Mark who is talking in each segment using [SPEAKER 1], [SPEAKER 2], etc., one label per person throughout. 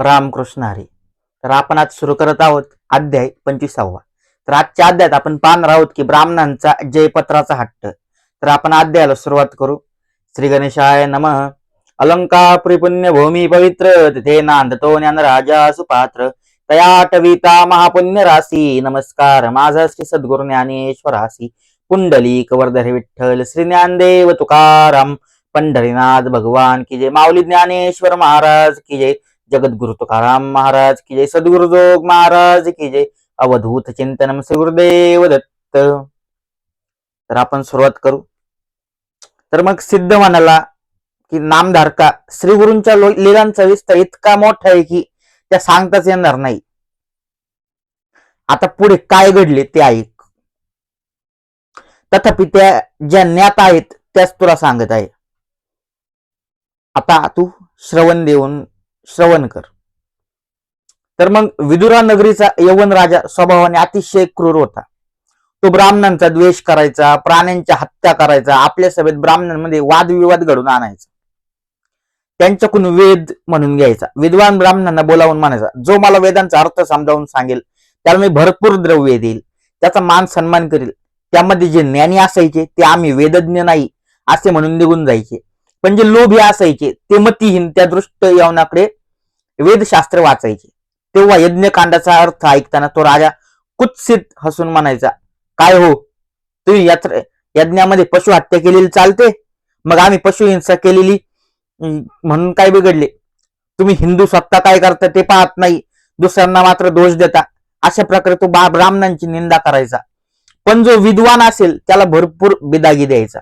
[SPEAKER 1] रामकृष्ण हरी. तर आपण आज सुरू करत आहोत अध्याय पंचवीसावा. तर आजच्या अध्यायात आपण पाहणार आहोत की ब्राह्मणांचा जयपत्राचा हट्ट. तर आपण अध्यायाला सुरुवात करू. श्री गणेशाय नम. अलंकापुरी पुण्य भूमी पवित्र तिथे नांदतो ज्ञान राजा सुपात्र. तयाटविता महापुण्य राशी नमस्कार. माझा श्री सद्गुरु ज्ञानेश्वरासी पुंडलिक वर्धरे विठ्ठल श्री ज्ञानदेव तुकाराम. पंढरीनाथ भगवान की जय. माऊली ज्ञानेश्वर महाराज की जय. जगद्गुरु तुकाराम महाराज की जय सद्गुरु जोग महाराज की जय अवधूत चिंतनम श्री गुरुदेव दत्त. तर आपण सुरुवात करू. तर मग सिद्ध म्हणाला की नामधारका श्री गुरूंच्या लीलांचा विस्तार इतका मोठा आहे की त्या सांगताच येणार नाही. आता पुढे काय घडले ते ऐक. तथापि त्या ज्या ज्ञात आहेत त्याच तुला सांगत आहे. आता तू श्रवण देऊन श्रवण कर. तर मग विदुरा नगरीचा यवन राजा स्वभावाने अतिशय क्रूर होता. तो ब्राह्मणांचा द्वेष करायचा प्राण्यांच्या हत्या करायचा आपल्या सभेत ब्राह्मणांमध्ये वादविवाद घडून आणायचा. त्यांच्याकडून वेद म्हणून घ्यायचा. विद्वान ब्राह्मणांना बोलावून म्हणायचा जो मला वेदांचा अर्थ समजावून सांगेल त्याला मी भरपूर द्रव्य देईल त्याचा मान सन्मान करील त्यामध्ये जे ज्ञानी असायचे ते आम्ही वेदज्ञ नाही असे म्हणून निघून जायचे. पण जे लोभी असायचे ते मतीहीन त्या दृष्ट यवनाकडे वेदशास्त्र वाचायचे. तेव्हा यज्ञकांडाचा अर्थ ऐकताना तो राजा कुत्सित हसून म्हणायचा काय हो? तुम्ही यात्र यज्ञामध्ये पशु हत्या केलेली चालते? मग आम्ही पशु हिंसा केलेली म्हणून काय बिघडले? तुम्ही हिंदू स्वतः काय करता ते पाहत नाही. दुसऱ्यांना मात्र दोष देता. अशा प्रकारे तो बा ब्राह्मणांची निंदा करायचा. पण जो विद्वान असेल त्याला भरपूर बिदागी द्यायचा.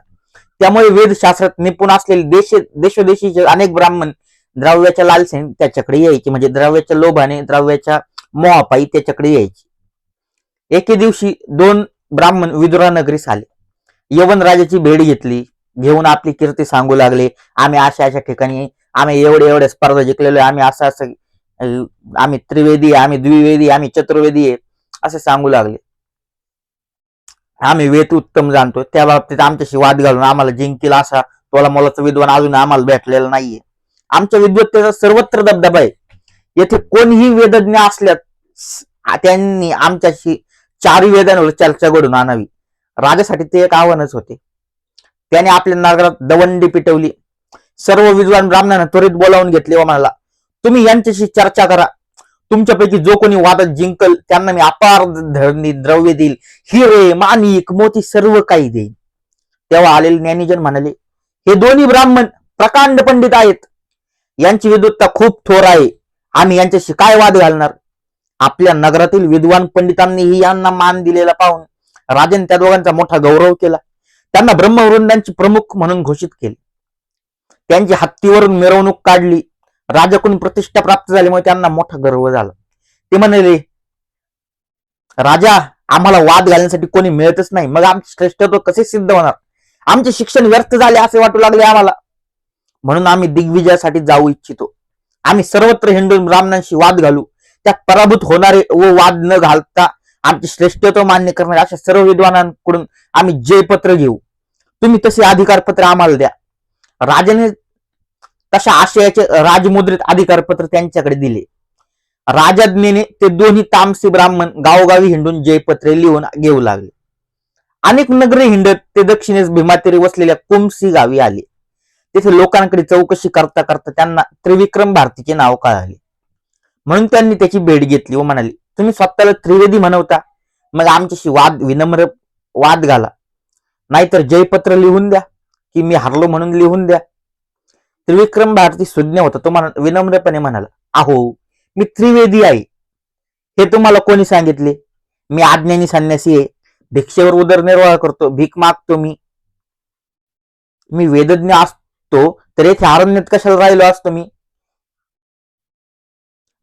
[SPEAKER 1] त्यामुळे वेदशास्त्रात निपुण असलेले देश देशोदेशीचे अनेक ब्राह्मण द्रव्याच्या लालसेन त्याच्याकडे यायची. म्हणजे द्रव्याच्या लोभाने द्रव्याच्या मोहापायी त्याच्याकडे यायची. एके दिवशी दोन ब्राह्मण विदुरा नगरीस आले. यवन राजाची भेट घेतली. घेऊन आपली कीर्ती सांगू लागले. आम्ही अशा अशा ठिकाणी आम्ही एवढे एवढे स्पर्धा जिंकलेलो आम्ही असं असं आम्ही त्रिवेदी आहे, आम्ही द्विवेदी आम्ही चतुर्वेदी आहे असे सांगू लागले. आम्ही वेद उत्तम जाणतो त्या बाबतीत आमच्याशी वाद घालून आम्हाला जिंकेल असा तोला मोलाचा विद्वान अजून आम्हाला भेटलेला नाहीये. आमच्या विद्वत्तेचा सर्वत्र दबदबा आहे. येथे कोणीही वेदज्ञ असल्यात त्यांनी आमच्याशी चार वेदांवर चर्चा घडून आणावी. राजासाठी ते एक आव्हानच होते. त्याने आपल्या नगरात दवंडी पिटवली. सर्व विद्वान ब्राह्मणांना त्वरित बोलावून घेतले व म्हणाला तुम्ही यांच्याशी चर्चा करा. तुमच्यापैकी जो कोणी वादात जिंकल त्यांना मी अपार धरणी द्रव्य देईल. हिरे माणिक मोती सर्व काही देईल तेव्हा आलेले ज्ञानीजन म्हणाले हे दोन्ही ब्राह्मण प्रकांड पंडित आहेत. यांची विद्वत्ता खूप थोर आहे. आम्ही यांच्याशी काय वाद घालणार? आपल्या नगरातील विद्वान पंडितांनीही यांना मान दिलेला पाहून राजन त्या दोघांचा मोठा गौरव केला. त्यांना ब्रह्मवृंदांची प्रमुख म्हणून घोषित केले. त्यांची हत्तीवरून मिरवणूक काढली. राजाकडून प्रतिष्ठा प्राप्त झाल्यामुळे त्यांना मोठा गर्व झाला. ते म्हणाले राजा आम्हाला वाद घालण्यासाठी कोणी मिळतच नाही. मग आमचे श्रेष्ठत्व कसे सिद्ध होणार? आमचे शिक्षण व्यर्थ झाले असे वाटू लागले आम्हाला. म्हणून आम्ही दिग्विजयासाठी जाऊ इच्छितो. आम्ही सर्वत्र हिंदू ब्राह्मणांशी वाद घालू. त्यात पराभूत होणारे व वाद न घालता आमचे श्रेष्ठत्व मान्य करणारे अशा सर्व विद्वानांकडून आम्ही जयपत्र घेऊ. तुम्ही तसे अधिकारपत्र आम्हाला द्या. राजाने तशा आशयाचे राजमुद्रित अधिकारपत्र त्यांच्याकडे दिले. राजाज्ञेने ते दोन्ही तामसी ब्राह्मण गावोगावी हिंडून जयपत्रे लिहून घेऊ लागले. अनेक नगरे हिंडत ते दक्षिणेस भीमातीरी वसलेल्या कुमसी गावी आले. तेथे लोकांकडे चौकशी करता करता त्यांना त्रिविक्रम भारतीचे नाव कळाले. म्हणून त्यांनी त्याची भेट घेतली व म्हणाली तुम्ही स्वतःला त्रिवेदी म्हणवता. मग आमच्याशी वाद विनम्र वाद घाला. नाहीतर जयपत्र लिहून द्या की मी हरलो म्हणून लिहून द्या. त्रिविक्रम भारती सुज्ञ होता तो म्हणा विनम्रपणे म्हणाला आहो मी त्रिवेदी आहे. हे तुम्हाला कोणी सांगितले? मी आज्ञानी संन्यासी आहे. भिक्षेवर उदरनिर्वाह करतो भीक मागतो मी. मी वेदज्ञ असतो तर येथे अरण्यात कशाला राहिलो असतो मी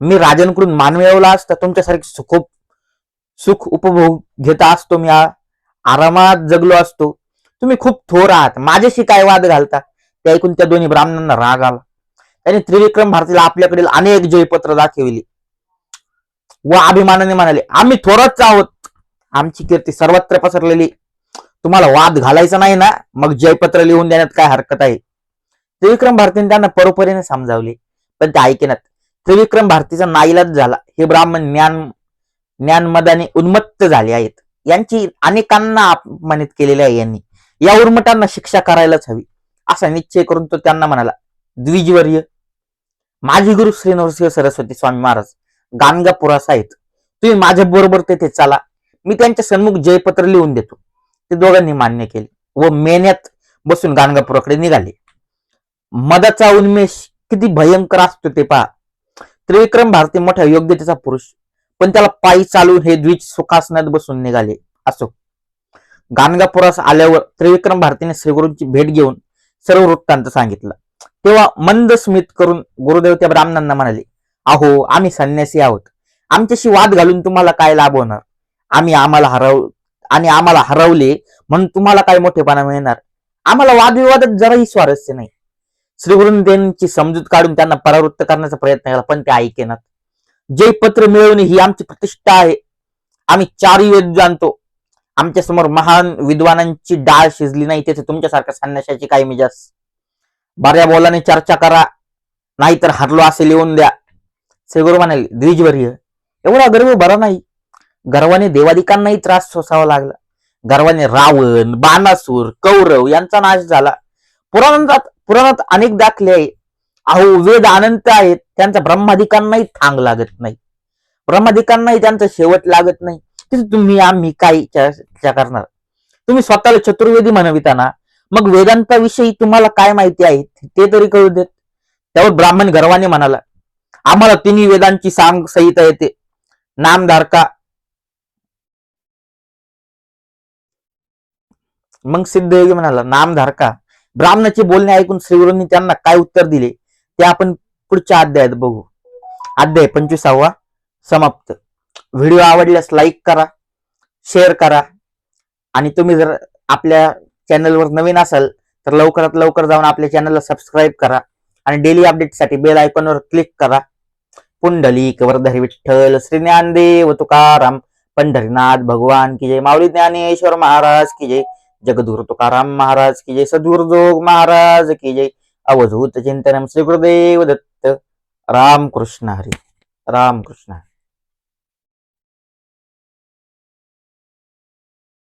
[SPEAKER 1] मी राजांकडून मान मिळवला असता तुमच्यासारखे सुख सुख उपभोग घेता असतो मी. आरामात जगलो असतो. तुम्ही खूप थोर आहात. माझ्याशी काय वाद घालता? ते ऐकून त्या दोन्ही ब्राह्मणांना राग आला. त्याने त्रिविक्रम भारतीला आपल्याकडील अनेक जयपत्र दाखविली. व अभिमानाने म्हणाले आम्ही थोरच आहोत. आमची कीर्ती सर्वत्र पसरलेली. तुम्हाला वाद घालायचा नाही ना? मग जयपत्र लिहून देण्यात काय हरकत आहे? त्रिविक्रम भारतीने त्यांना परोपरीने समजावले. पण ते ऐकेनात त्रिविक्रम भारतीचा नाईलाज झाला. हे ब्राह्मण ज्ञान ज्ञानमदाने उन्मत्त झाले आहेत. यांची अनेकांना अपमानित केलेले आहे यांनी. या उर्मटांना शिक्षा करायलाच हवी. असा निश्चय करून तो त्यांना म्हणाला द्विजवर्य माझी गुरु श्री नरसिंह सरस्वती स्वामी महाराज गाणगापुरास आहेत तुम्ही माझ्या बरोबर तेथे चला. मी त्यांच्या सन्मुख जयपत्र लिहून देतो. ते दोघांनी मान्य केले व मेन्यात बसून गाणगापुराकडे निघाले. मदाचा उन्मेष किती भयंकर असतो ते पहा. त्रिविक्रम भारती मोठ्या योग्यतेचा पुरुष. पण त्याला पायी चालून हे द्विज सुखासनात बसून निघाले. असो. गाणगापुरास आल्यावर त्रिविक्रम भारतीने श्रीगुरूंची भेट घेऊन सर्व वृत्तांत सांगितलं. तेव्हा मंद स्मित करून गुरुदेव त्या ब्राह्मणांना म्हणाले अहो आम्ही संन्यासी आहोत. आमच्याशी वाद घालून तुम्हाला काय लाभ होणार? आम्ही आम्हाला हरव आणि आम्हाला हरवले म्हणून तुम्हाला काय मोठेपणा मिळणार? आम्हाला वादविवादात जराही स्वारस्य नाही. श्रीगुरुंदेंची समजूत काढून त्यांना परावृत्त करण्याचा प्रयत्न केला पण ते ऐकेनात जे पत्र मिळवणे ही आमची प्रतिष्ठा आहे आम्ही चारही वेद जाणतो. आमच्यासमोर महान विद्वानांची डाळ शिजली नाही तेथे तुमच्यासारख्या संन्याशाची काही मिजास. बऱ्या बोलाने चर्चा करा नाहीतर हरलो असे लिहून द्या. श्रीगुरु म्हणाले द्विजवर्य. एवढा गर्व बरा नाही. गर्वाने देवादिकांनाही त्रास सोसावा लागला. गर्वाने रावण बाणासूर कौरव यांचा नाश झाला. पुराणात पुराणात अनेक दाखले आहे. अहो वेद अनंत आहेत. त्यांचा ब्रह्मादिकांनाही थांग लागत नाही. ब्रह्मादिकांनाही त्यांचा शेवट लागत नाही. तिथे तुम्ही आम्ही काय चर्चा करणार? तुम्ही स्वतःला चतुर्वेदी म्हणविताना मग वेदांताविषयी तुम्हाला काय माहिती आहे? ते तरी कळू देत. त्यावर ब्राह्मण गर्वाने म्हणाला आम्हाला तिन्ही वेदांची सांग संहिता येते. नामधारका मग सिद्धयोगी म्हणाला नामधारका ब्राह्मणाचे बोलणे ऐकून श्रीगुरूंनी त्यांना काय उत्तर दिले ते आपण पुढच्या अध्यायात बघू. अध्याय पंचवीसावा समाप्त. व्हिडिओ आवडल्यास लाईक करा शेअर करा. आणि तुम्ही जर आपल्या चॅनलवर नवीन असाल तर लवकरात लवकर जाऊन आपल्या चॅनलला सबस्क्राईब करा. आणि डेली अपडेटसाठी बेल आयकॉनवर क्लिक करा. पुंडलिक वरधरी विठ्ठल श्री ज्ञानदेव तुकाराम पंढरीनाथ भगवान की जय माऊली ज्ञानेश्वर महाराज की जय. जगद्गुरु तुकाराम महाराज की जय सद्गुरुजोग महाराज की जय अवधूत चिंतनम श्री गुरुदेव दत्त. राम कृष्ण हरी. राम कृष्ण हरी.